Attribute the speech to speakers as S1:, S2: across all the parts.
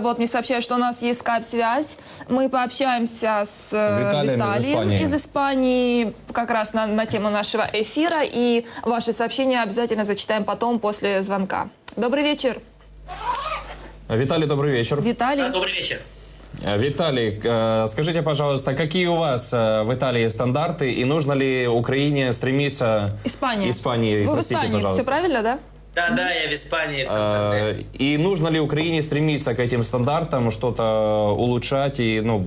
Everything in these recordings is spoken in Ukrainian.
S1: Вот мне сообщают, что у нас есть скайп-связь. Мы пообщаемся с э,
S2: Виталием из
S1: Виталием
S2: Испании.
S1: из Испании как раз на, на тему нашего эфира. И ваши сообщения обязательно зачитаем потом, после звонка. Добрый вечер,
S2: Виталий, добрый вечер.
S1: Виталий.
S3: Добрый вечер.
S2: Э, Виталий, э, скажите, пожалуйста, какие у вас в Италии стандарты и нужно ли Украине стремиться...
S1: Испания.
S2: Испании,
S1: Вы в
S2: простите,
S1: Испании,
S2: пожалуйста.
S1: все правильно, да?
S3: Да, да, я в Испании. В Сантандере.
S2: Э, И нужно ли Украине стремиться к этим стандартам, что-то улучшать? И, ну,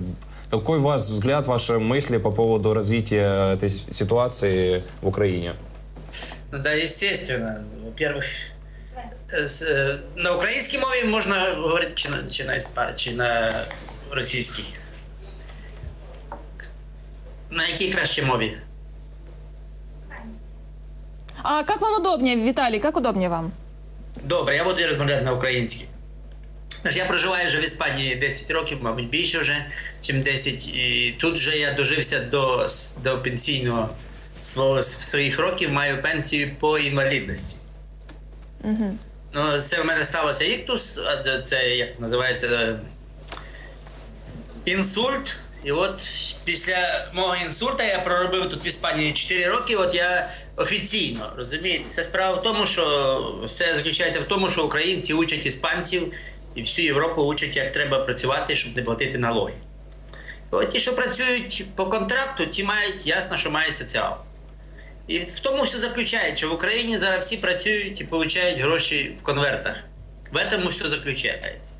S2: какой у вас взгляд, ваши мысли по поводу развития этой с- ситуации в Украине?
S3: Ну да, естественно. Во-первых, э, с- е, на українській мові можна говорити чи на, чи на, іспа- чи на російській. На якій кращій мові?
S1: А как вам удобнее, Виталий, как удобнее вам?
S3: Добре, я буду розмовляти на українській. Я проживаю вже в Іспанії 10 років, мабуть, більше вже, ніж 10. І тут вже я дожився до, до пенсійного свого своїх років, маю пенсію по інвалідності. Ну, це в мене сталося іктус, це як називається е, інсульт. І от після мого інсульта я проробив тут в Іспанії 4 роки. От я офіційно розумієте, це справа в тому, що все заключається в тому, що українці учать іспанців і всю Європу учать, як треба працювати, щоб не платити налоги. От ті, що працюють по контракту, ті мають ясно, що мають соціал. І в тому все заключається, в Україні зараз всі працюють і отримують гроші в конвертах. В цьому все заключається.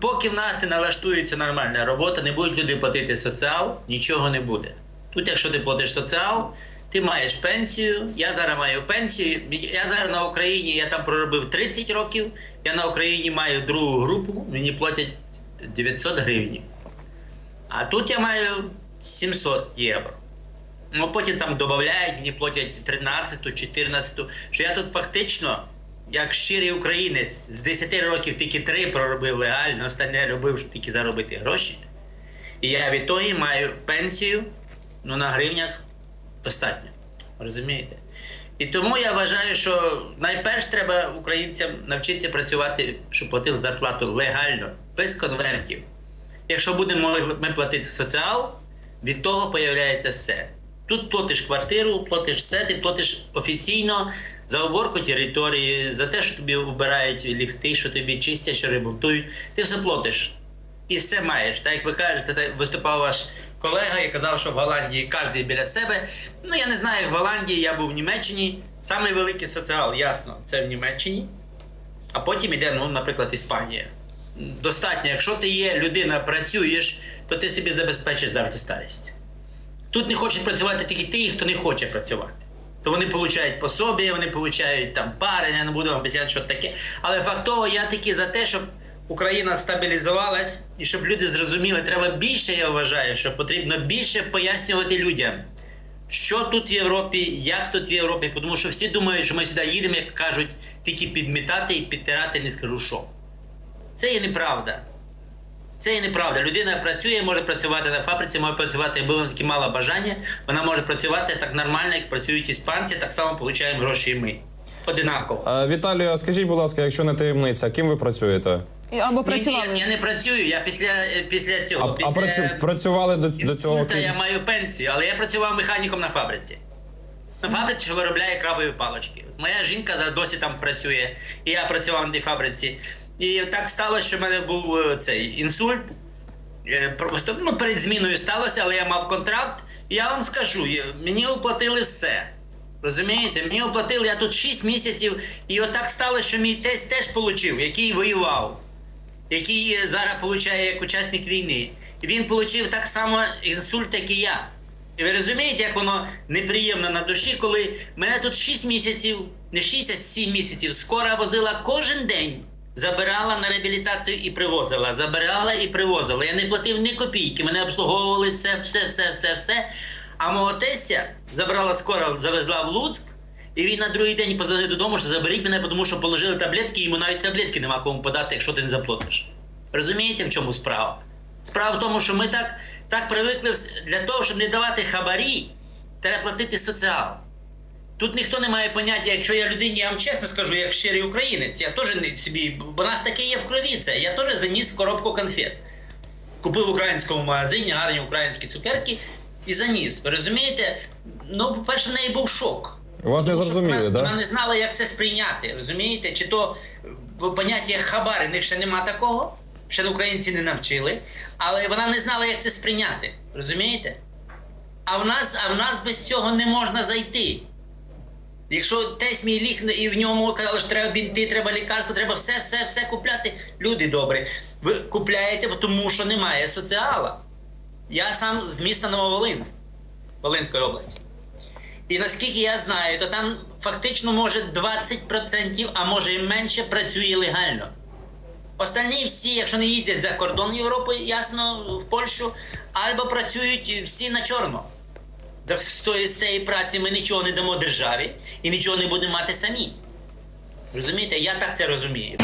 S3: Поки в нас не налаштується нормальна робота, не будуть люди платити соціал, нічого не буде. Тут, якщо ти платиш соціал, ти маєш пенсію. Я зараз маю пенсію. Я зараз на Україні, я там проробив 30 років. Я на Україні маю другу групу, мені платять 900 гривень. А тут я маю 700 євро. Ну, потім там додають, мені платять 13, 14, що я тут фактично, як щирий українець, з 10 років тільки 3 проробив легально, останнє робив, щоб тільки заробити гроші. І я від того маю пенсію ну, на гривнях достатньо. Розумієте? І тому я вважаю, що найперш треба українцям навчитися працювати, щоб платили зарплату легально, без конвертів. Якщо будемо ми платити соціал, від того появляється все. Тут платиш квартиру, платиш все, ти платиш офіційно за уборку території, за те, що тобі вбирають ліфти, що тобі чистять, що ремонтують. Ти все платиш. І все маєш. Так як ви кажете, виступав ваш колега і казав, що в Голландії кожен біля себе. Ну я не знаю, в Голландії я був в Німеччині. Самий великий соціал, ясно, це в Німеччині. А потім іде, ну, наприклад, Іспанія. Достатньо, якщо ти є людина, працюєш, то ти собі забезпечиш завжди старість. Тут не хочуть працювати тільки ті, хто не хоче працювати. То вони получають пособі, вони получають там пари, я не буду вам обіцяти, що таке. Але фактово я таки за те, щоб Україна стабілізувалась і щоб люди зрозуміли, треба більше, я вважаю, що потрібно більше пояснювати людям, що тут в Європі, як тут в Європі, тому що всі думають, що ми сюди їдемо, як кажуть, тільки підмітати і підтирати, не скажу що. Це є неправда. Це є неправда. Людина працює, може працювати на фабриці, може працювати, якби вона таки мала бажання, вона може працювати так нормально, як працюють іспанці, так само отримуємо гроші і ми. Одинаково.
S2: Віталію, скажіть, будь ласка, якщо не таємниця, ким ви працюєте?
S1: Або
S3: Ні, ні, я не працюю, я після, е, після цього.
S2: а
S3: після
S2: працю- працювали до, до цього? ким?
S3: я маю пенсію, але я працював механіком на фабриці. На фабриці, що виробляє крабові палочки. Моя жінка досі там працює, і я працював на тій фабриці. І так сталося, що в мене був е, цей інсульт. Е, Просто ну, перед зміною сталося, але я мав контракт. І я вам скажу, мені оплатили все. Розумієте? Мені оплатили, я тут 6 місяців, і отак сталося, що мій тесть теж отримав, який воював, який зараз отримує як учасник війни. Він отримав так само інсульт, як і я. І ви розумієте, як воно неприємно на душі, коли мене тут 6 місяців, не 6, а 7 місяців, скора возила кожен день. Забирала на реабілітацію і привозила. Забирала і привозила. Я не платив ні копійки, мене обслуговували все, все, все, все, все. А мого тестя забрала скоро, завезла в Луцьк, і він на другий день позвонив додому, що заберіть мене, тому що положили таблетки, і йому навіть таблетки нема кому подати, якщо ти не заплатиш. Розумієте, в чому справа? Справа в тому, що ми так, так привикли для того, щоб не давати хабарі, треба платити соціал. Тут ніхто не має поняття, якщо я людині, я вам чесно скажу, як щирий українець, я теж не собі, бо нас таке є в крові це. Я теж заніс коробку конфет. Купив в українському магазині гарні українські цукерки і заніс. Ви розумієте? Ну, по-перше, в неї був шок.
S2: Вас не зрозуміли, да?
S3: вона не знала, як це сприйняти. Розумієте? Чи то поняття хабар, в них ще нема такого, ще українці не навчили, але вона не знала, як це сприйняти. Розумієте? А в нас, а в нас без цього не можна зайти. Якщо тесть мій ліг і в ньому казали, що треба бінти, треба лікарство, треба все, все, все купляти. Люди добрі, ви купляєте, тому що немає соціала. Я сам з міста Нововолинськ, Волинської області. І наскільки я знаю, то там фактично може 20%, а може і менше працює легально. Остальні всі, якщо не їздять за кордон Європи, ясно, в Польщу, або працюють всі на чорно. Так з цієї праці ми нічого не дамо державі і нічого не будемо мати самі. Розумієте? Я так це розумію.